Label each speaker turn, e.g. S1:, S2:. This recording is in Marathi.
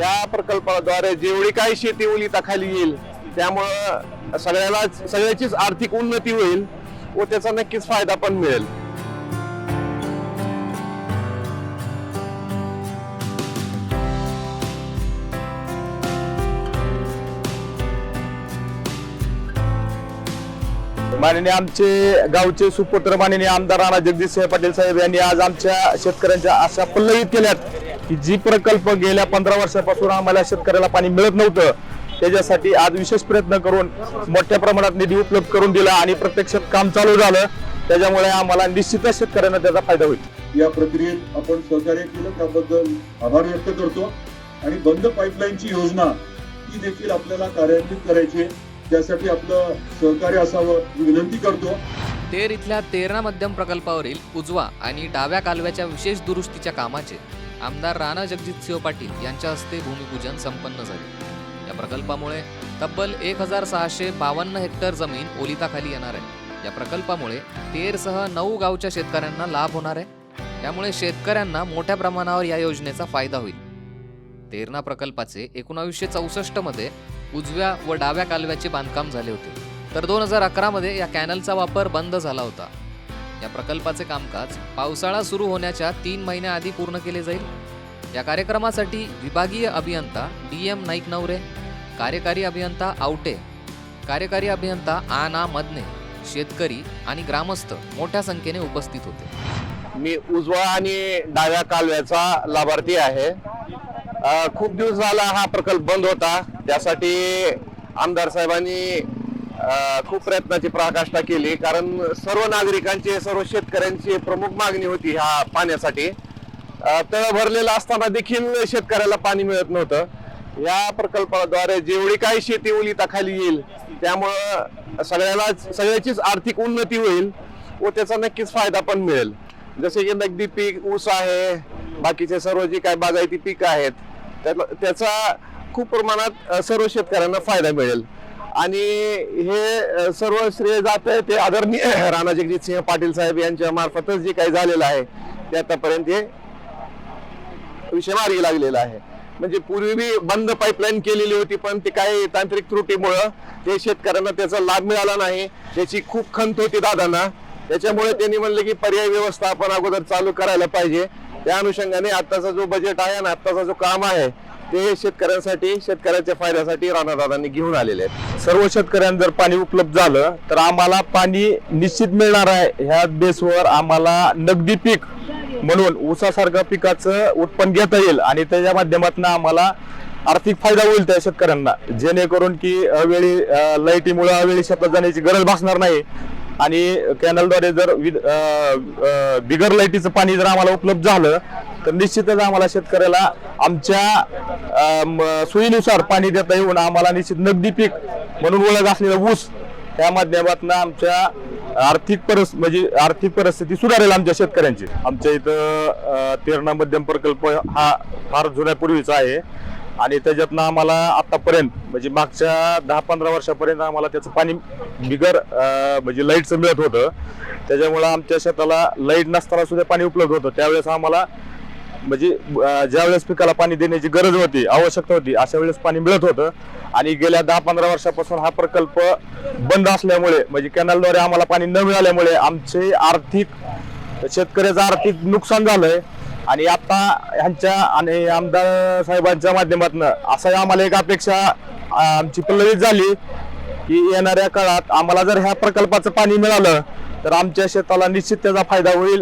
S1: या प्रकल्पाद्वारे जेवढी काही शेती उलिताखाली येईल त्यामुळं सगळ्याला सगळ्याचीच आर्थिक उन्नती होईल व त्याचा नक्कीच फायदा पण मिळेल.
S2: माननीय आमचे गावचे सुपुत्र माननीय आमदार राणा जगदीश पाटील साहेब यांनी आज आमच्या शेतकऱ्यांच्या आशा पल्लवित केल्यात. की जी प्रकल्प गेल्या पंधरा वर्षापासून आम्हाला शेतकऱ्याला पाणी मिळत नव्हतं त्याच्यासाठी आज विशेष प्रयत्न करून मोठ्या प्रमाणात निधी उपलब्ध करून दिला आणि प्रत्यक्षात काम चालू झालं. त्याच्यामुळे आम्हाला निश्चितच शेतकऱ्यांना त्याचा फायदा होईल.
S3: या प्रक्रियेत आपण सहकार्य केलं त्याबद्दल आभार व्यक्त करतो. आणि बंद पाईपलाईनची योजना ती देखील आपल्याला कार्यान्वित करायची आहे. त्यासाठी आपलं सहकार्य असावं ही विनंती करतो.
S4: तेर इथल्या तेरणा मध्यम प्रकल्पावरील उजवा आणि डाव्या कालव्याच्या विशेष दुरुस्तीच्या कामाचे आमदार राणा जगजितसिंह पाटील यांच्या हस्ते भूमिपूजन संपन्न झाले. या प्रकल्पामुळे तब्बल एक हजार सहाशे बावन्न हेक्टर जमीन ओलिताखाली येणार आहे. या प्रकल्पामुळे तेरसह नऊ गावच्या शेतकऱ्यांना लाभ होणार आहे. त्यामुळे शेतकऱ्यांना मोठ्या प्रमाणावर या योजनेचा फायदा होईल. तेरणा प्रकल्पाचे एकोणावीसशे चौसष्टमध्ये उजव्या व डाव्या कालव्याचे बांधकाम झाले होते. तर दोन हजार अकरा मध्ये या कॅनलचा वापर बंद झाला होता. या प्रकल्पाचे कामकाज पावसाळा सुरू होण्याच्या तीन महिन्याआधी पूर्ण केले जाईल. या कार्यक्रमासाठी विभागीय अभियंता डी एम नाईक नवरे कार्यकारी अभियंता आवटे कार्यकारी अभियंता आना मदने शेतकरी आणि ग्रामस्थ मोठ्या संख्येने उपस्थित होते.
S1: मी उजवा आणि डाव्या कालव्याचा लाभार्थी आहे. खूप दिवस झाला हा प्रकल्प बंद होता. त्यासाठी आमदार साहेबांनी खूप प्रयत्नाची पराकाष्ठा केली. कारण सर्व नागरिकांची सर्व शेतकऱ्यांची प्रमुख मागणी होती ह्या पाण्यासाठी. तळ भरलेलं असताना देखील शेतकऱ्याला पाणी मिळत नव्हतं. या प्रकल्पाद्वारे जेवढी काही शेती ओलिताखाली येईल त्यामुळं सगळ्याला सगळ्याचीच आर्थिक उन्नती होईल व त्याचा नक्कीच फायदा पण मिळेल. जसे की नगदी पीक ऊस आहे बाकीचे सर्व जे काही बागायती पीक आहेत त्या त्याचा खूप प्रमाणात सर्व शेतकऱ्यांना फायदा मिळेल. आणि हे सर्व श्रेय जात आहे ते आदरणीय राणा जगजित सिंह पाटील साहेब यांच्या मार्फतच जे काही झालेलं आहे ते आतापर्यंत हे विषय लागलेला आहे. म्हणजे पूर्वी मी बंद पाईपलाईन केलेली होती पण ते काही तांत्रिक त्रुटीमुळं ते शेतकऱ्यांना त्याचा लाभ मिळाला नाही. त्याची खूप खंत होती दादांना. त्याच्यामुळे त्यांनी म्हणले की पर्याय व्यवस्था आपण अगोदर चालू करायला पाहिजे. त्या अनुषंगाने आत्ताचा जो बजेट आहे ना आत्ताचा जो काम आहे ते शेतकऱ्यांसाठी शेतकऱ्याच्या फायद्यासाठी राणादादांनी घेऊन आलेले आहेत.
S2: सर्व शेतकऱ्यांना जर पाणी उपलब्ध झालं तर आम्हाला पाणी निश्चित मिळणार आहे. ह्या बेसवर आम्हाला नगदी पीक म्हणून ऊसासारख्या पिकाचं उत्पन्न घेता येईल आणि त्याच्या माध्यमातून आम्हाला आर्थिक फायदा होईल त्या शेतकऱ्यांना. जेणेकरून की अवेळी लाईटीमुळे अवेळी शेतात जाण्याची गरज भासणार नाही आणि कॅनलद्वारे जर विद- बिगर लाईटीचं पाणी जर आम्हाला उपलब्ध झालं तर निश्चितच आम्हाला शेतकऱ्याला आमच्या सोयीनुसार पाणी देता येऊन आम्हाला निश्चित नगदी पीक म्हणून ओळख असलेला ऊस त्या माध्यमातून आमच्या आर्थिक परिस म्हणजे आर्थिक परिस्थिती सुधारेल आमच्या शेतकऱ्यांची. आमच्या इथं तेरणा मध्यम प्रकल्प हा फार जुन्यापूर्वीचा आहे. आणि त्याच्यातनं आम्हाला आतापर्यंत म्हणजे मागच्या दहा पंधरा वर्षापर्यंत आम्हाला त्याचं पाणी बिगर म्हणजे लाईटचं मिळत होतं. त्याच्यामुळं आमच्या शेताला लाइट नसताना सुद्धा पाणी उपलब्ध होतं. त्यावेळेस आम्हाला म्हणजे ज्या वेळेस पिकाला पाणी देण्याची गरज होती आवश्यकता होती अशा वेळेस पाणी मिळत होतं. आणि गेल्या दहा पंधरा वर्षापासून हा प्रकल्प बंद असल्यामुळे म्हणजे कॅनलद्वारे आम्हाला पाणी न मिळाल्यामुळे आमचे आर्थिक शेतकऱ्याचं आर्थिक नुकसान झालंय. आणि आता ह्यांच्या आणि आमदार साहेबांच्या माध्यमातून असं आम्हाला एक अपेक्षा आमची पल्लवित झाली की येणाऱ्या काळात आम्हाला जर ह्या प्रकल्पाचं पाणी मिळालं तर आमच्या शेताला निश्चित त्याचा फायदा होईल.